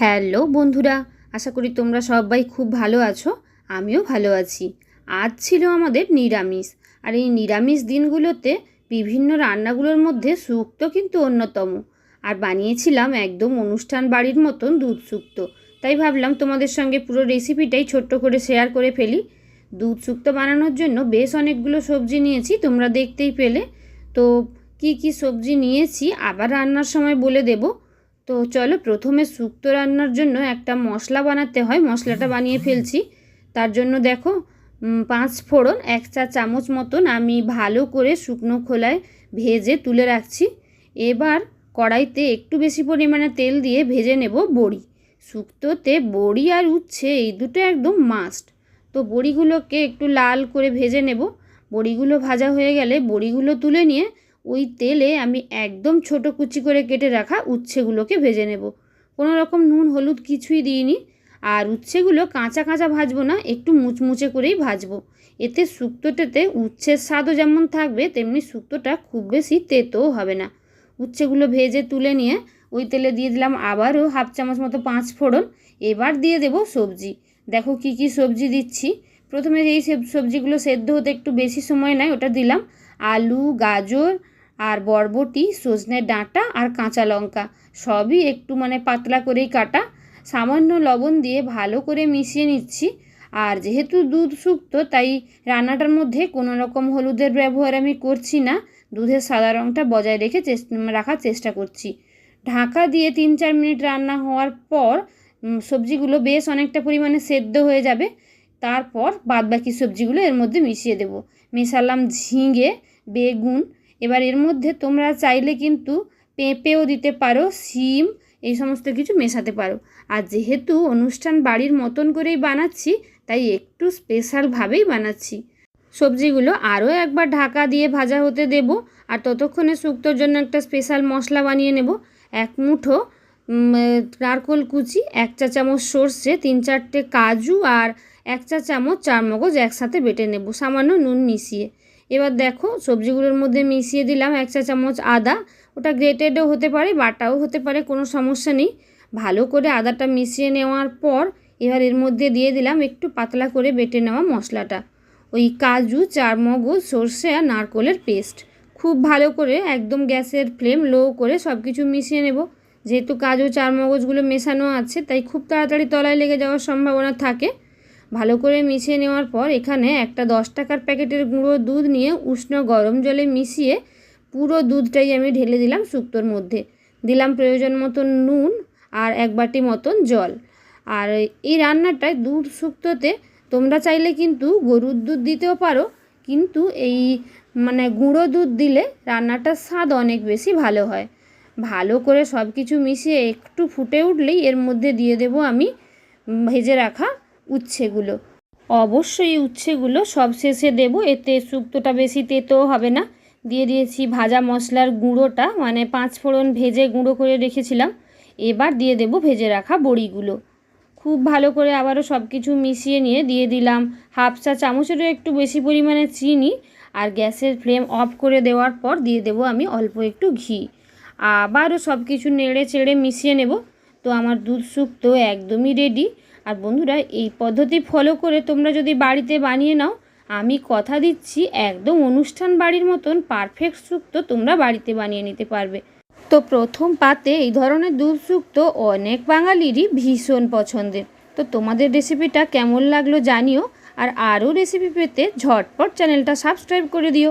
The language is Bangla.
হ্যালো বন্ধুরা, আশা করি তোমরা সবাই খুব ভালো আছো, আমিও ভালো আছি। আজ ছিল আমাদের নিরামিষ, আর এই নিরামিষ দিনগুলোতে বিভিন্ন রান্নাগুলোর মধ্যে শুক্তো কিন্তু অন্যতম। আর বানিয়েছিলাম একদম অনুষ্ঠান বাড়ির মতন দুধ শুক্তো তাই ভাবলাম তোমাদের সঙ্গে পুরো রেসিপিটাই ছোট্ট করে শেয়ার করে ফেলি। দুধ শুক্তো বানানোর জন্য বেশ অনেকগুলো সবজি নিয়েছি, তোমরা দেখতেই পেলে। তো কি কি সবজি নিয়েছি, আবার রান্নার সময় বলে দেবো। তো চলো প্রথমে শুক্তো রান্নার জন্য একটা মশলা বানাতে হয়। মশলাটা বানিয়ে ফেলছি। তার জন্য দেখো পাঁচ ফোড়ন, এক চা চামচ মতন আমি ভালো করে শুকনো খোলায় ভেজে তুলে রাখছি। এবার কড়াইতে একটু বেশি পরিমাণে তেল দিয়ে ভেজে নেব বড়ি। শুক্তোতে বড়ি আর উচ্ছে, এই দুটো একদম মাস্ট তো বড়িগুলোকে একটু লাল করে ভেজে নেব। বড়িগুলো ভাজা হয়ে গেলে বড়িগুলো তুলে নিয়ে ওই তেলে আমি একদম ছোট কুচি করে কেটে রাখা উচ্ছেগুলোকে ভেজে নেব। কোনো রকম নুন, হলুদ কিছুই দিইনি। আর উচ্ছেগুলো কাঁচা কাঁচা ভাজবো না, একটু মুচমুচে করেই ভাজবো। এতে শুক্তোটাতে উচ্ছের স্বাদও যেমন থাকবে, তেমনি শুক্তোটা খুব বেশি তেতোও হবে না। উচ্ছেগুলো ভেজে তুলে নিয়ে ওই তেলে দিয়ে দিলাম আবারও হাফ চামচ মতো পাঁচ ফোড়ন। এবার দিয়ে দেব সবজি। দেখো কি কি সবজি দিচ্ছি। প্রথমে এই সব- সবজিগুলো সেদ্ধ হতে একটু বেশি সময় নেয়, ওটা দিলাম। আলু, গাজর আর বরবটি, সজনে ডাঁটা আর কাঁচা লঙ্কা, সবই একটু মানে পাতলা করেই কাটা। সামান্য লবণ দিয়ে ভালো করে মিশিয়ে নিচ্ছি। আর যেহেতু দুধ শুক্তো, তাই রান্নাটার মধ্যে কোনো রকম হলুদের ব্যবহার আমি করছি না। দুধের সাদা রঙটা বজায় রেখে রাখার চেষ্টা করছি। ঢাকা দিয়ে তিন চার মিনিট রান্না হওয়ার পর সবজিগুলো বেশ অনেকটা পরিমাণে সেদ্ধ হয়ে যাবে। তারপর বাদবাকি সবজিগুলো এর মধ্যে মিশিয়ে দেব। মেশালাম ঝিঙে, বেগুন এবার এর মধ্যে তোমরা চাইলে কিন্তু পেঁপেও দিতে পারো, শিম, এই সমস্ত কিছু মেশাতে পারো। আর যেহেতু অনুষ্ঠান বাড়ির মতন করেই বানাচ্ছি, তাই একটু স্পেশালভাবেই বানাচ্ছি। সবজিগুলো আরও একবার ঢাকা দিয়ে ভাজা হতে দেব, আর ততক্ষণে শুক্তোর জন্য একটা স্পেশাল মশলা বানিয়ে নেব। এক মুঠো নারকোল কুচি, এক চা চামচ সর্ষে, তিন চারটে কাজু আর এক চা চামচ চারমগজ একসাথে বেটে নেব। সামান্য নুন মিশিয়ে। এবার দেখো, সবজিগুলোর মধ্যে মিশিয়ে দিলাম এক চা চামচ আদা। ওটা গ্রেটেডও হতে পারে, বাটাও হতে পারে, কোনো সমস্যা নেই। ভালো করে আদাটা মিশিয়ে নেওয়ার পর এবার এর মধ্যে দিয়ে দিলাম একটু পাতলা করে বেটে নেওয়া মশলাটা। ওই কাজু, চারমগজ, সর্ষে আর নারকোলের পেস্ট। খুব ভালো করে একদম গ্যাসের ফ্লেম লো করে সব কিছু মিশিয়ে নেব। যেহেতু কাজু, চারমগজগুলো মেশানো আছে, তাই খুব তাড়াতাড়ি তলায় লেগে যাওয়ার সম্ভাবনা থাকে। ভালো করে মিশিয়ে নেওয়ার পর এখানে একটা দশ টাকার প্যাকেটের গুঁড়ো দুধ নিয়ে উষ্ণ গরম জলে মিশিয়ে পুরো দুধটাই আমি ঢেলে দিলাম শুক্তোর মধ্যে। দিলাম প্রয়োজন মতন নুন আর এক বাটি মতন জল। আর এই রান্নাটায় দুধ শুক্তোতে তোমরা চাইলে কিন্তু গরুর দুধ দিতেও পারো, কিন্তু এই মানে গুঁড়ো দুধ দিলে রান্নাটার স্বাদ অনেক বেশি ভালো হয়। ভালো করে সব কিছু মিশিয়ে একটু ফুটে উঠলেই এর মধ্যে দিয়ে দেব আমি ভেজে রাখা উচ্ছেগুলো। অবশ্যই উচ্ছেগুলো সব শেষে দেবো, এতে শুক্তোটা বেশি তেতোও হবে না। দিয়ে দিয়েছি ভাজা মশলার গুঁড়োটা মানে পাঁচ ফোড়ন ভেজে গুঁড়ো করে রেখেছিলাম। এবার দিয়ে দেবো ভেজে রাখা বড়িগুলো। খুব ভালো করে আবারও সব কিছু মিশিয়ে নিয়ে দিয়ে দিলাম। হাফ চা চামচেরও একটু বেশি পরিমাণে চিনি, আর গ্যাসের ফ্লেম অফ করে দেওয়ার পর দিয়ে দেবো আমি অল্প একটু ঘি। আবারও সব কিছু নেড়ে চেড়ে মিশিয়ে নেব। তো আমার দুধ শুক্তো একদমই রেডি। আর বন্ধুরা, এই পদ্ধতি ফলো করে তোমরা যদি বাড়িতে বানিয়ে নাও, আমি কথা দিচ্ছি একদম অনুষ্ঠান বাড়ির মতন পারফেক্ট শুক্তো তোমরা বাড়িতে বানিয়ে নিতে পারবে। তো প্রথম পাতে এই ধরনের দুধ শুক্তো অনেক বাঙালিরই ভীষণ পছন্দের। তো তোমাদের রেসিপিটা কেমন লাগল জানিও, আর আরও রেসিপি পেতে ঝটপট চ্যানেলটা সাবস্ক্রাইব করে দিও।